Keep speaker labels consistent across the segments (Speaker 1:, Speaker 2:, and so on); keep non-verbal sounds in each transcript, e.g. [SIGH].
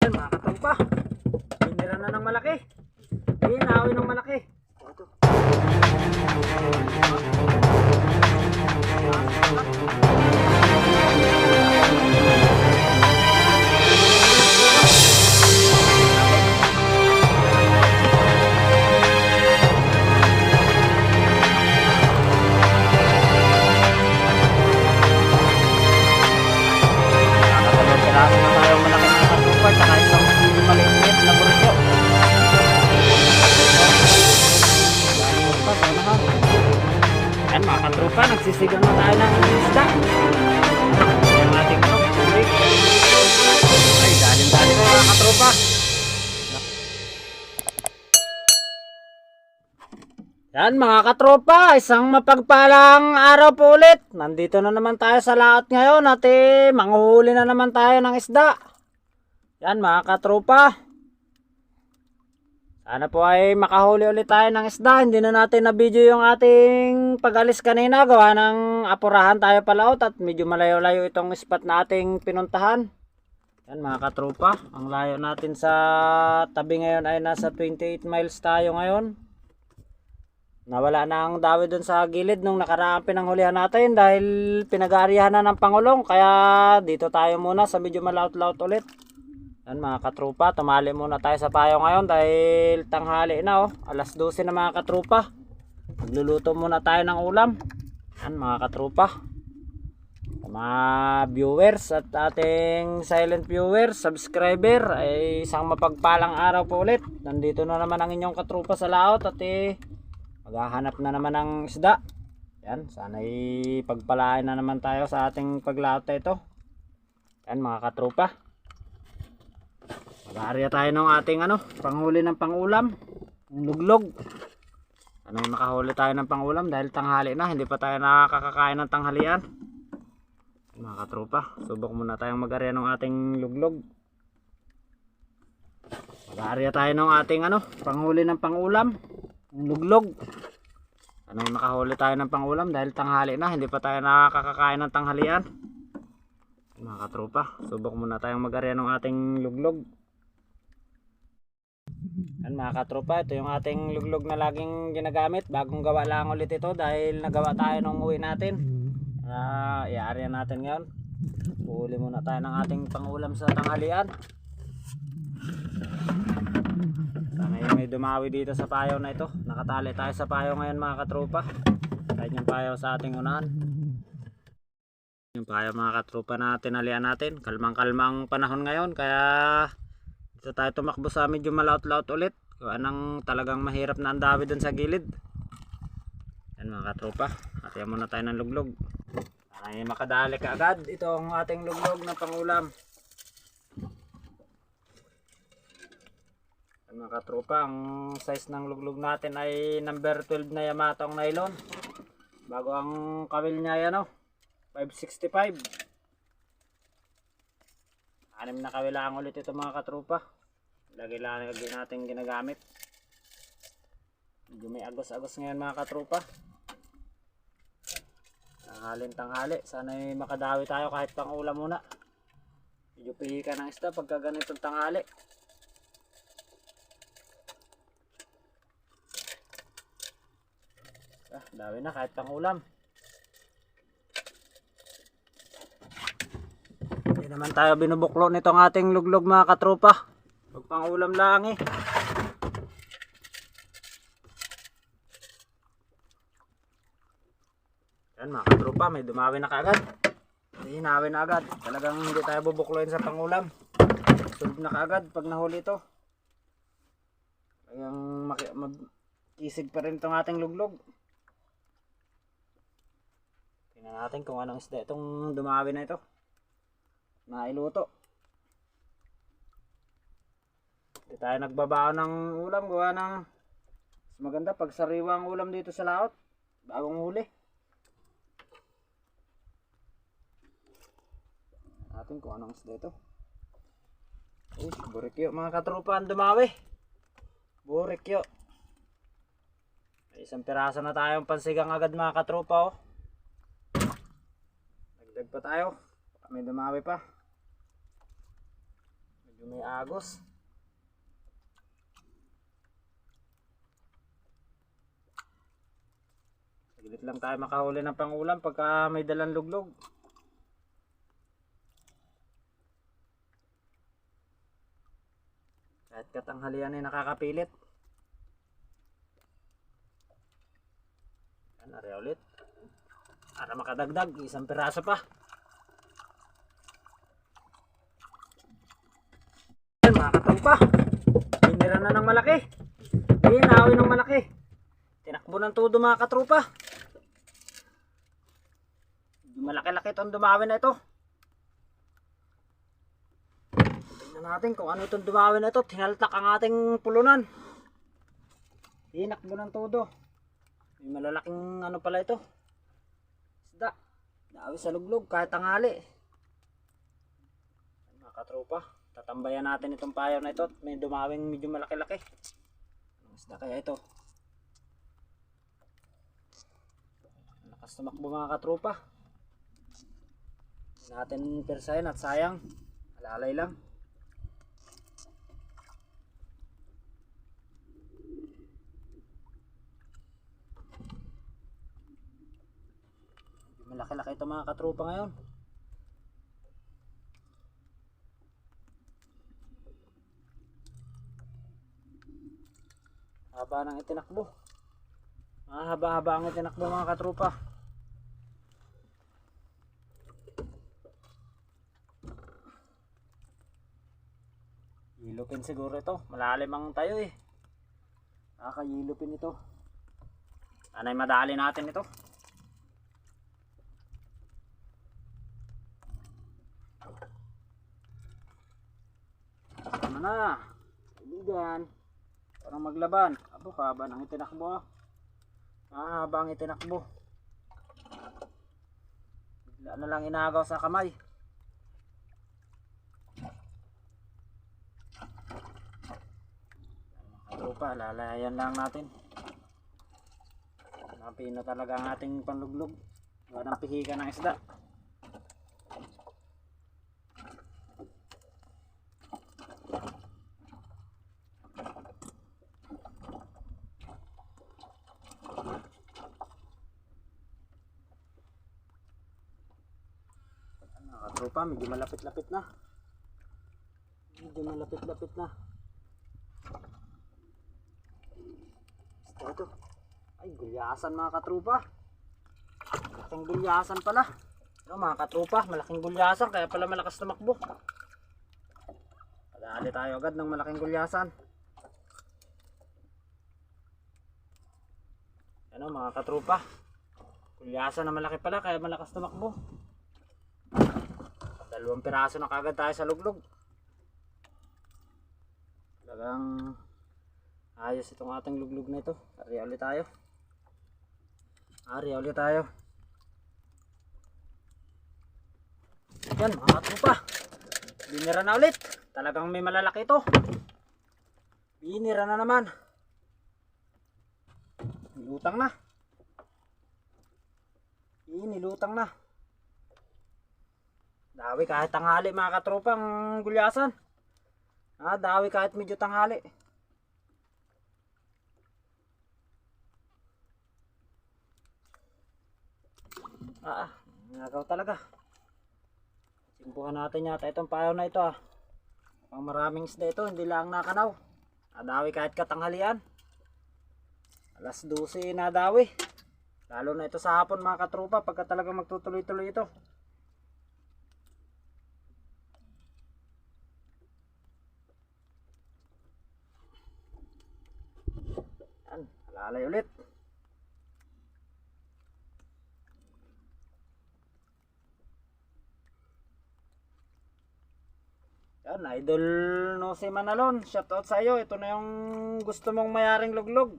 Speaker 1: Yan mga katropa. Binira na ng malaki. Ayun, naawin ng malaki. Ito. Nakakatulong mga katropa, nagsisigang na tayo ng isda. Yung ating ano, tubig. Ay, dalim-dalim mga katropa. Yan mga katropa, isang mapagpalang araw po ulit. Nandito na naman tayo sa laot ngayon at eh, manghuhuli na naman tayo ng isda. Yan mga katropa. Sana po ay makahuli ulit tayo ng isda. Hindi na natin na video yung ating pag-alis kanina. Gawa ng apurahan tayo palaot at medyo malayo-layo itong spot na ating pinuntahan. Yan mga katropa. Ang layo natin sa tabi ngayon ay nasa 28 miles tayo ngayon. Nawala na ang dawi dun sa gilid nung nakaraang pinanghulihan natin dahil pinag-aarihan na ng Pangulong. Kaya dito tayo muna sa medyo malaut-laut ulit. Yan mga katrupa, tumali muna tayo sa payo ngayon dahil tanghali na oh. Alas 12 na mga katrupa. Magluluto muna tayo ng ulam. Yan mga katrupa. Mga viewers at ating silent viewers, subscriber ay isang mapagpalang araw po ulit. Nandito na naman ang inyong katrupa sa laot at eh, maghahanap na naman ng isda. Yan, sana'y pagpalain na naman tayo sa ating paglaot na ito. Yan mga katrupa. Mag-aarya tayo ng ating ano, panghuli ng pangulam. Yung luglog. Ano makahuli tayo ng pangulam dahil tanghali na, hindi pa tayo nakakakain ng tanghalian. Mga katropa, subok muna tayong mag-aarya ng ating luglog. Mag-aarya tayo ng ating ano, panghuli ng pangulam. Yung luglog. Ano makahuli tayo ng pangulam dahil tanghali na, hindi pa tayo nakakakain ng tanghalian. Mga katropa, subok muna tayong mag-aarya ng ating luglog. Yan mga katropa, ito yung ating luglog na laging ginagamit. Bagong gawa lang ulit ito dahil nagawa tayo nung uwi natin. Ah, iaarya natin ngayon. Puhuli muna tayo ng ating pangulam sa tanghalian. Sana yung may dumawi dito sa payaw na ito. Nakatali tayo sa payaw ngayon mga katropa. Kahit yung payaw sa ating unahan. Yung payaw mga katropa na tinalian natin. Kalmang kalmang panahon ngayon kaya dito tayo tumakbo sa medyo malaut-laut ulit. Gawa nang talagang mahirap na ang dawi dun sa gilid. Yan mga katropa. Hatiyan muna tayo ng luglog. Ay makadali ka agad. Ito ating luglog na pangulam. Yan mga katropa. Ang size ng luglog natin ay number 12 na Yamato ang nylon. Bago ang kawil niya yan oh. 565. Anim na kawilaan ulit ito mga katrupa. Lagi lang natin ginagamit. Medyo may agos-agos ngayon mga katrupa. Tanghalin tanghali. Sana ay makadawi tayo kahit pang ulam muna. Medyo pihi ka ng isda pagka ganitong tanghali. Ah, dawi na kahit pang ulam. Naman tayo binubuklo nitong ating luglog mga katropa. Pag pangulam lang eh. Yan mga katropa, may dumawi na kaagad. May hinawi na agad. Talagang hindi tayo bubukloin sa pangulam. Sulog na kaagad pag nahuli ito. Maki- magkisig pa rin itong ating luglog. Tingnan natin kung anong isda itong dumawi na ito nailuto. Hindi tayo nagbabao ng ulam, gawa ng mas maganda pag sariwa ang ulam dito sa laot. Bagong huli. Natin kung anong isda ito. Uy, burikyo mga katropa ang dumawi. Burikyo. May isang piraso na tayong pansigang agad mga katropa oh. Dagdag pa tayo. May dumawi pa. Yung may agos. Saglit lang tayo makahuli ng pangulam pagka may dalang luglog. Kahit katanghalian ay nakakapilit. Yan, ari ulit. Para makadagdag, isang piraso pa. Katropa. Binira na ng malaki. Hinawi ng malaki. Tinakbo ng todo mga katropa. Malaki-laki itong dumawi na ito. Tingnan natin kung ano itong dumawi na ito. Tinaltak ang ating pulunan. Tinakbo ng todo. May malalaking ano pala ito. Isda. Dawi sa luglog kahit tanghali. Mga katropa. Tatambayan natin itong payaw na ito. May dumawing medyo malaki-laki. Anong isda kaya ito? Lakas tumakbo mga katropa. Natin persahin at sayang. Alalay lang. Malaki-laki ito mga katropa ngayon. Haba ng itinakbo. Ah, haba-haba ang itinakbo mga katropa. Yilupin siguro ito. Malalim ang tayo eh. Nakakayilupin ito. Anay madali natin ito. Tama na. Parang maglaban. Abo, haba ng itinakbo. ah. Mahaba ang itinakbo. Bigla na lang inagaw sa kamay. Tropa, lalayan lang natin. Hanapin na talaga ang ating panluglog. Wala ng pihika ng isda. Ano, katropa, medyo malapit-lapit na. Medyo malapit-lapit na. Basta ito. Ay, gulyasan mga katrupa. Malaking gulyasan pala. Ano mga katrupa, malaking gulyasan kaya pala malakas tumakbo. Padali tayo agad ng malaking gulyasan. Ano mga katrupa. Gulyasan na malaki pala kaya malakas tumakbo. Dalawang piraso na kagad tayo sa luglog. Talagang ayos itong ating luglog na ito. Ari ulit tayo. Ari ulit tayo. Yan mga katrupa. Binira na ulit. Talagang may malalaki ito. Binira na naman. Nilutang na. Nilutang na. Dawi kahit tanghali mga katrupang gulyasan. Ah, dawi kahit medyo tanghali. Ah, ah, nagaw talaga. Simpuhan natin yata itong payaw na ito ah. Pang maraming isda ito, hindi lang nakanaw. Nadawi kahit katanghalian. Alas 12 nadawi. Lalo na ito sa hapon mga katrupa pagka talaga magtutuloy-tuloy ito. Alalay ulit. Yan, idol no si Manalon. Shoutout sa iyo. Ito na yung gusto mong mayaring luglog.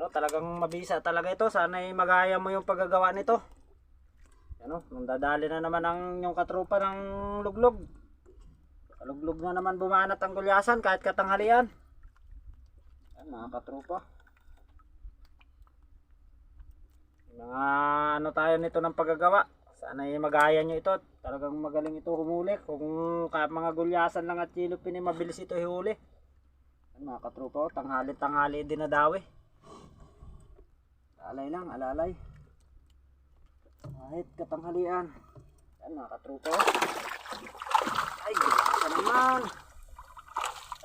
Speaker 1: Ano, talagang mabisa talaga ito. Sana ay magaya mo yung paggagawa nito. Ano, nandadali na naman ang yung katrupa ng luglog. Luglog na naman bumanat ang gulyasan kahit katanghalian. Yan, mga katrupa. Mga ano tayo nito ng paggagawa. Sana ay magaya nyo ito. Talagang magaling ito humuli. Kung mga gulyasan lang at chilupin ay mabilis ito hihuli. Mga katropa, oh, tanghali-tanghali din na dawi. Alalay lang, alalay. Kahit katanghalian. Yan mga katropa. oh. Ay, gulyasan naman.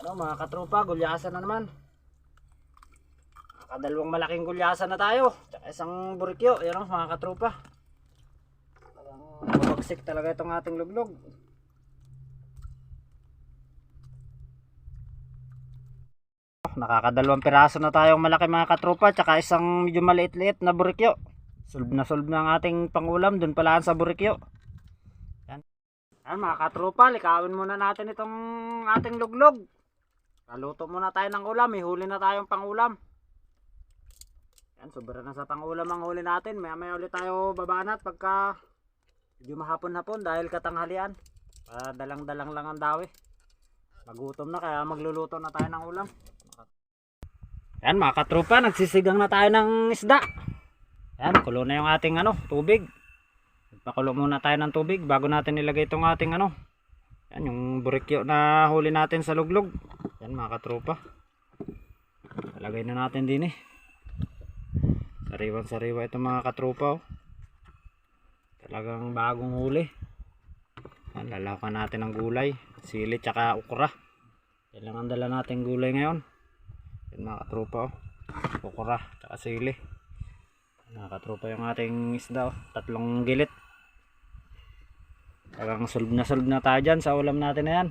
Speaker 1: Ano mga katropa, gulyasan na naman. Nakadalawang malaking gulyasan na tayo. Isang burikyo. Yan o mga katropa. Mabagsik talaga itong ating luglog. Nakakadalawang piraso na tayong malaki mga katropa. Tsaka isang medyo maliit-liit na burikyo. Solve na solve na ang ating pangulam. Doon pala sa burikyo. Yan. Yan mga katropa. Likawin muna natin itong ating luglog. Kaluto muna tayo ng ulam. May huli na tayong pangulam. Yan, sobra na sa pangulam ang huli natin. Maya maya ulit tayo babanat pagka medyo mahapon-hapon dahil katanghalian. Para dalang-dalang lang ang dawi. Magutom na kaya magluluto na tayo ng ulam. Yan mga katropa, nagsisigang na tayo ng isda. Yan, kulo na yung ating ano, tubig. Pakulo muna tayo ng tubig bago natin ilagay itong ating ano. Yan, yung burikyo na huli natin sa luglog. Yan mga katropa. Lagay na natin din eh. Sariwan sariwa itong mga katropa oh. Talagang bagong huli. Lalakan natin ng gulay. Sili tsaka ukra. Yan lang ang dala natin gulay ngayon. Yan mga katropa oh. Ukra tsaka sili. Mga katropa yung ating isda oh. Tatlong gilit. Talagang solve na solve na tayo dyan sa ulam natin na yan.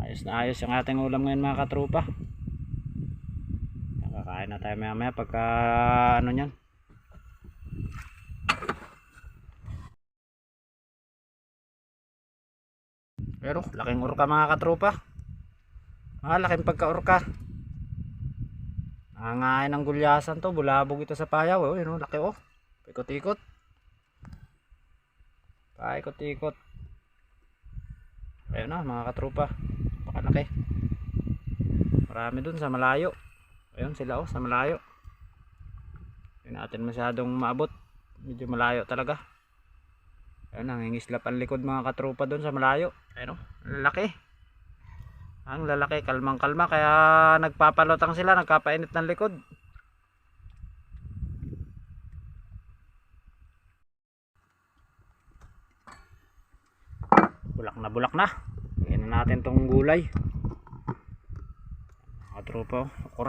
Speaker 1: Ayos na ayos yung ating ulam ngayon mga katropa. Nakakain na tayo maya maya pagka ano nyan. Pero laking urka mga katropa. Ah, laking pagka-urka. Nangangain ng gulyasan to. Bulabog ito sa payaw. Oh, yun oh, laki oh. Ikot-ikot. Paikot-ikot. Ayun na mga katropa. Pakalaki. Marami dun sa malayo. Ayun sila oh sa malayo. Hindi natin masyadong maabot. Medyo malayo talaga. Ayun nangingislap ang likod mga katropa dun sa malayo. Ayun oh, lalaki. Ang lalaki kalmang kalma kaya nagpapalotang sila, nagkapainit ng likod. bulak na bulak na na natin tong gulay mga tropa oh,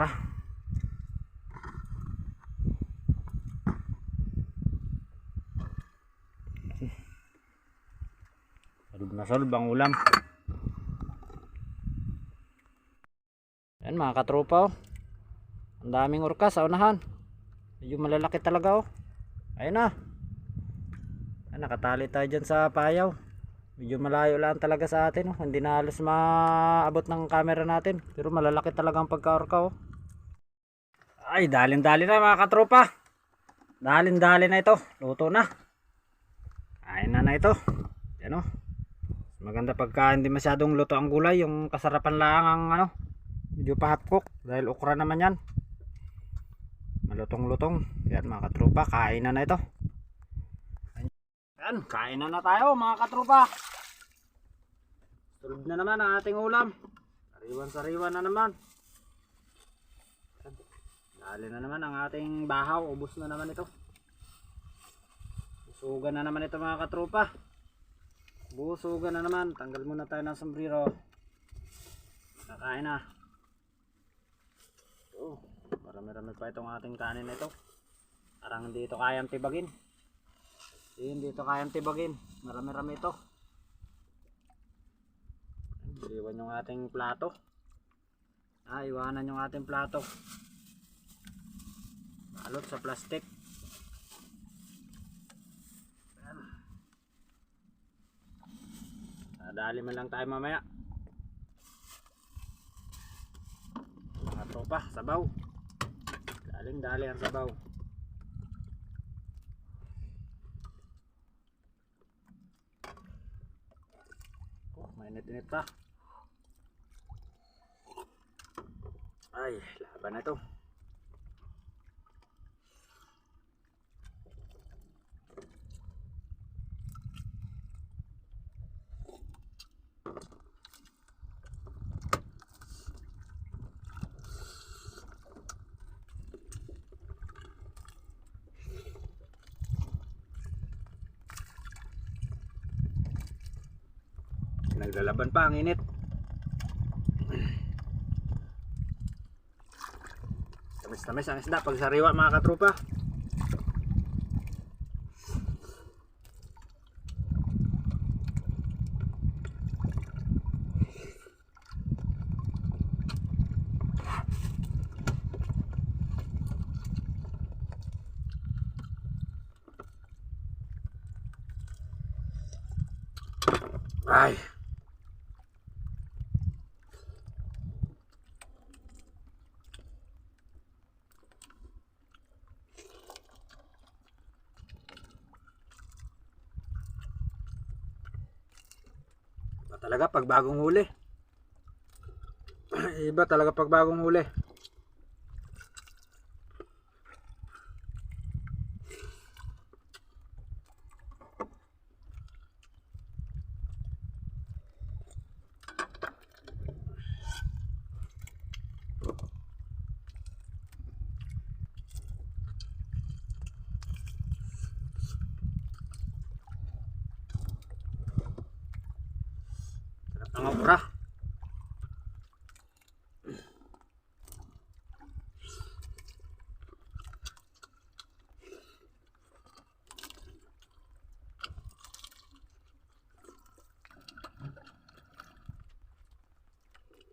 Speaker 1: solve na solve ang ulam. Yan mga katropa oh. ang daming orka sa unahan. Medyo malalaki talaga oh. Ayun na ah, nakatali tayo dyan sa payaw. Medyo malayo lang talaga sa atin oh. hindi na halos maabot ng camera natin. Pero malalaki talagang pagka-orca oh. ay dalin dali na mga katropa. Dalin dali na ito. Luto na. Ayun na na ito. Yan oh maganda pagka hindi masyadong luto ang gulay yung kasarapan lang ang ano medyo pa cook dahil okra naman yan malutong lutong yan mga katropa kain na na ito yan, kain na na tayo mga katropa. Tulog na naman ang ating ulam. Sariwan-sariwan na naman. Dali na naman ang ating bahaw. Ubus na naman ito. Busugan na naman ito mga katropa. Busugan na naman. Tanggal muna tayo ng sombrero. Nakain na. Oh, marami-rami pa itong ating kanin ito. Parang hindi ito kayang tibagin. Hindi ito kayang tibagin. Marami-rami ito. Iwan yung ating plato. Ah, iwanan yung ating plato. Balot sa plastic. Nadali man lang tayo mamaya. Mga tropa, sabaw. Daling dali ang sabaw. Oh, mainit-init pa. Ay, laban na ito. Naglalaban pa ang init. Tamis-tamis ang isda pag sariwa mga katrupa. Ay. [CLEARS THROAT] Iba talaga pag bagong huli. Iba talaga pag bagong huli. Sarap ng okra.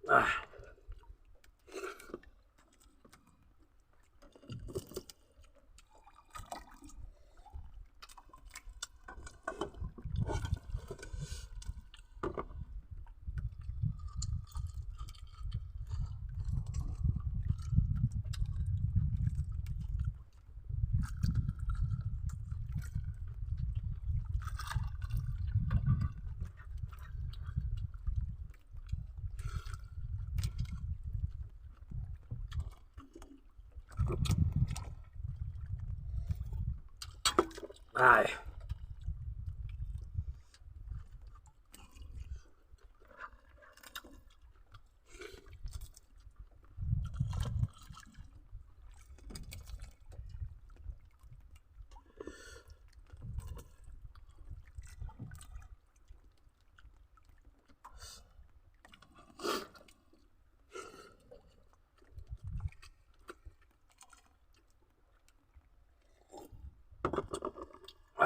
Speaker 1: Ah. Ay.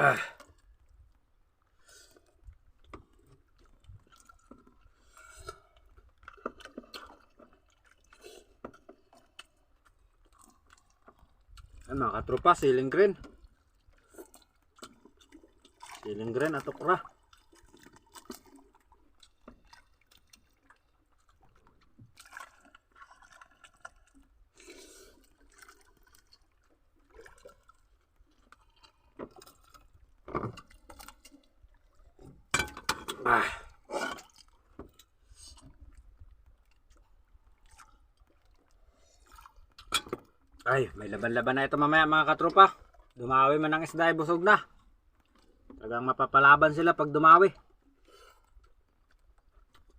Speaker 1: Ah. Yan mga katropa, siling green. Siling green at okra. Ah. Ay, may laban-laban na ito mamaya mga katropa. Dumawi man ang isda ay busog na. Talagang mapapalaban sila pag dumawi.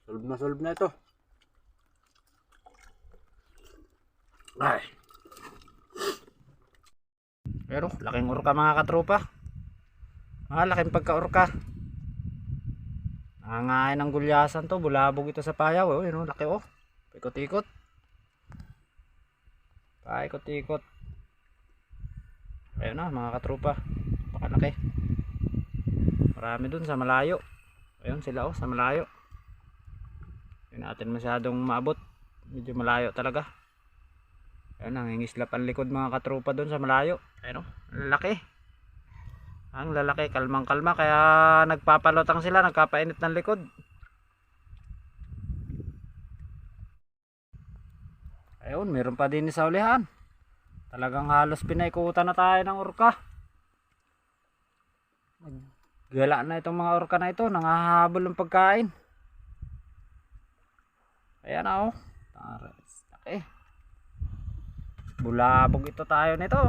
Speaker 1: Solve na solve na ito. Ay. Pero laking orka mga katropa. Ah, laking pagka-orka. Nangangain ng gulyasan to, bulabog ito sa payaw. Oh, yun oh, laki oh. Ikot-ikot. Paikot-ikot. Ayun na, mga katropa. Pakalaki. Marami dun sa malayo. Ayun sila oh, sa malayo. Hindi natin masyadong maabot. Medyo malayo talaga. Ayun, nangingislap ang likod mga katropa dun sa malayo. Ayun oh, laki. Ang lalaki, kalmang kalma. Kaya nagpapalotang sila, nagkapainit ng likod. Ayun, meron pa din sa ulihan. Talagang halos pinaikutan na tayo ng orka. Gala na itong mga orka na ito. Nangahabol ng pagkain. Ayan na oh. Taras. Laki. Bulabog ito tayo nito.